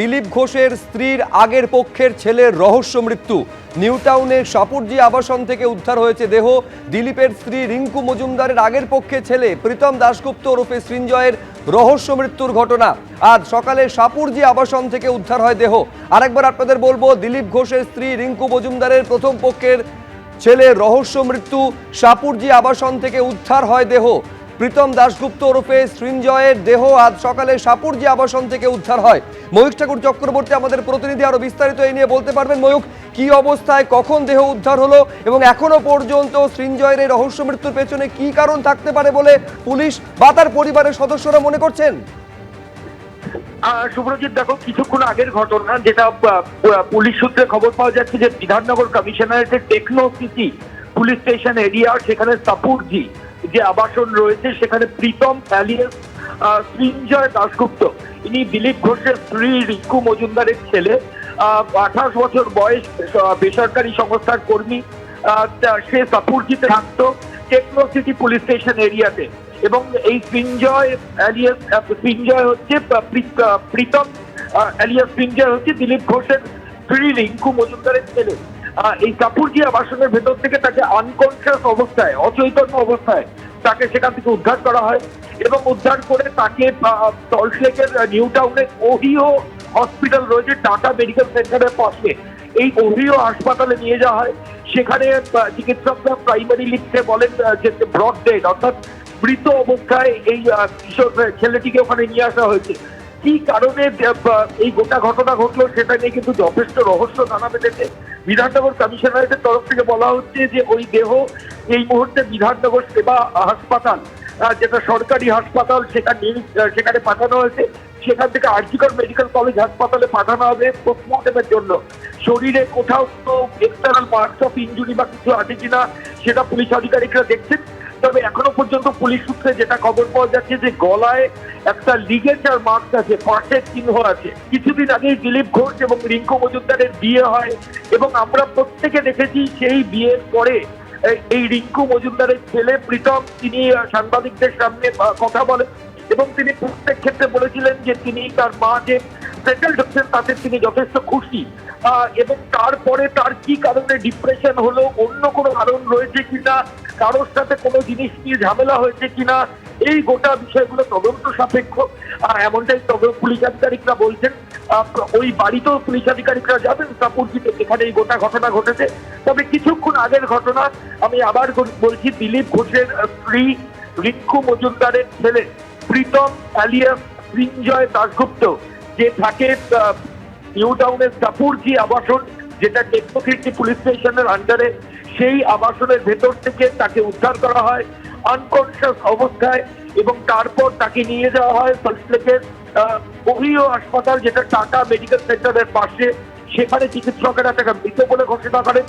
দিলীপ ঘোষের স্ত্রীর আগের পক্ষের ছেলের রহস্য মৃত্যু। নিউটাউনের সাপুরজি আবাসন থেকে উদ্ধার হয়েছে দেহ। দিলীপের স্ত্রী রিঙ্কু মজুমদারের আগের পক্ষে ছেলে প্রীতম দাশগুপ্ত ওরফে সৃঞ্জয়ের রহস্য মৃত্যুর ঘটনা। আজ সকালে সাপুরজি আবাসন থেকে উদ্ধার হয় দেহ। আরেকবার আপনাদের বলব, দিলীপ ঘোষের স্ত্রী রিঙ্কু মজুমদারের প্রথম পক্ষের ছেলের রহস্য মৃত্যু। সাপুরজি আবাসন থেকে উদ্ধার হয় দেহ। প্রীতম দাশগুপ্ত ওরফে সৃঞ্জয়ের দেহ আজ সকালে সাপুরজি আবাসন থেকে উদ্ধার হয়। ময়ূক ঠাকুর চক্রবর্তী আমাদের প্রতিনিধি আরও বিস্তারিত এই নিয়ে বলতে পারবেন। ময়ূক কি অবস্থায়, কখন দেহ উদ্ধার হলো এবং এখনও পর্যন্ত সৃঞ্জয়ের এই রহস্য মৃত্যুর পেছনে কি কারণ থাকতে পারে বলে পুলিশ বা তার পরিবারের সদস্যরা মনে করছেন? শুভ্রজিৎ দেখো, কিছুক্ষণ আগের ঘটনা যেটা পুলিশ সূত্রে খবর পাওয়া যাচ্ছে যে Bidhannagar কমিশনারেটের techno city police station area, সেখানে সাপুরজি যে আবাসন রয়েছে, সেখানে প্রীতম অ্যালিয়াস সৃঞ্জয় দাশগুপ্ত। ইনি দিলীপ ঘোষের স্ত্রী রিঙ্কু মজুমদারের ছেলে। আঠাশ বছর বয়স বেসরকারি সংস্থার কর্মী। সে সাপুরজিতে থাকতো টেকনো সিটি পুলিশ স্টেশন এরিয়াতে। এবং এই সৃঞ্জয় অ্যালিয়াস সৃঞ্জয় হচ্ছে প্রীতম অ্যালিয়াস সৃঞ্জয় হচ্ছে দিলীপ ঘোষের স্ত্রী রিঙ্কু মজুমদারের ছেলে। এই কাপুরজি আবাসনের ভেতর থেকে তাকে আনকনসিয়াস অবস্থায়, অচৈতন্য অবস্থায় তাকে সেখান থেকে উদ্ধার করা হয় এবং উদ্ধার করে তাকে সল্টলেকের নিউ টাউনের ওহিও হসপিটাল রয়েছে, টাটা মেডিকেল সেন্টারের পাশে। এই ওহিও হাসপাতালে নিয়ে যাওয়া হয়। সেখানে চিকিৎসকরা প্রাইমারি লিখতে বলেন যে ব্রড ডেড, অর্থাৎ মৃত অবস্থায় এই কিশোর ছেলেটিকে ওখানে নিয়ে আসা হয়েছে। কি কারণে এই গোটা ঘটনা ঘটলো সেটা নিয়ে কিন্তু যথেষ্ট রহস্য জানা বেঁধেছে। বিধাননগর কমিশনারেটের তরফ থেকে বলা হচ্ছে যে ওই দেহ এই মুহূর্তে বিধাননগর সেবা হাসপাতাল যেটা সরকারি হাসপাতাল সেটা সেখানে পাঠানো হয়েছে। সেখান থেকে আর্জিকর মেডিকেল কলেজ হাসপাতালে পাঠানো হবে পোস্টমর্টমের জন্য। শরীরে কোথাও কোনো এক্সটার্নাল মার্কস অফ ইঞ্জুরি বা কিছু আছে কিনা, সেটা পুলিশ আধিকারিকরা দেখছেন। তবে এখনও পর্যন্ত পুলিশ সূত্রে যেটা খবর পাওয়া যাচ্ছে যে গলায় একটা লিগেচার মার্কস আছে, পাশের চিহ্ন আছে। কিছুদিন আগেই দিলীপ ঘোষ এবং রিঙ্কু মজুমদারের বিয়ে হয় এবং আমরা প্রত্যেকে দেখেছি সেই বিয়ের পরে এই- রিঙ্কু মজুমদারের ছেলে প্রীতম, তিনি সাংবাদিকদের সামনে কথা বলেন এবং তিনি প্রত্যেক ক্ষেত্রে বলেছিলেন যে তিনি তার মা যে সেটেলড হচ্ছেন, তাতে তিনি যথেষ্ট খুশি। এবং তারপরে তার কি কারণে ডিপ্রেশন হলো, অন্য কোনো কারণ রয়েছে কিনা, কারোর সাথে কোনো জিনিস নিয়ে ঝামেলা হয়েছে কিনা, এই গোটা বিষয়গুলো তদন্ত সাপেক্ষ। এমনটাই তবে পুলিশ আধিকারিকরা বলছেন। ওই বাড়িতেও পুলিশ আধিকারিকরা যাবেন সাপুরজিতে যেখানে এই গোটা ঘটনা ঘটেছে। তবে কিছুক্ষণ আগের ঘটনা, আমি আবার বলছি, দিলীপ ঘোষের স্ত্রী রিঙ্কু মজুমদারের ছেলে প্রীতম অ্যালিয়াস সৃঞ্জয় দাশগুপ্ত, যে থাকে নিউ টাউনের সাপুরজি আবাসন, যেটা টেকনোফিটি পুলিশ স্টেশনের আন্ডারে সেই আবাসনের ভেতর থেকে তাকে উদ্ধার করা হয়। আনকনসিয়াস অবস্থায় এবং তারপর তাকে নিয়ে যাওয়া হয় সল্টলেকের অভিও হাসপাতাল যেটা টাটা মেডিকেল সেন্টারের পাশে। সেখানে চিকিৎসকেরা তাকে মৃত বলে ঘোষণা করেন।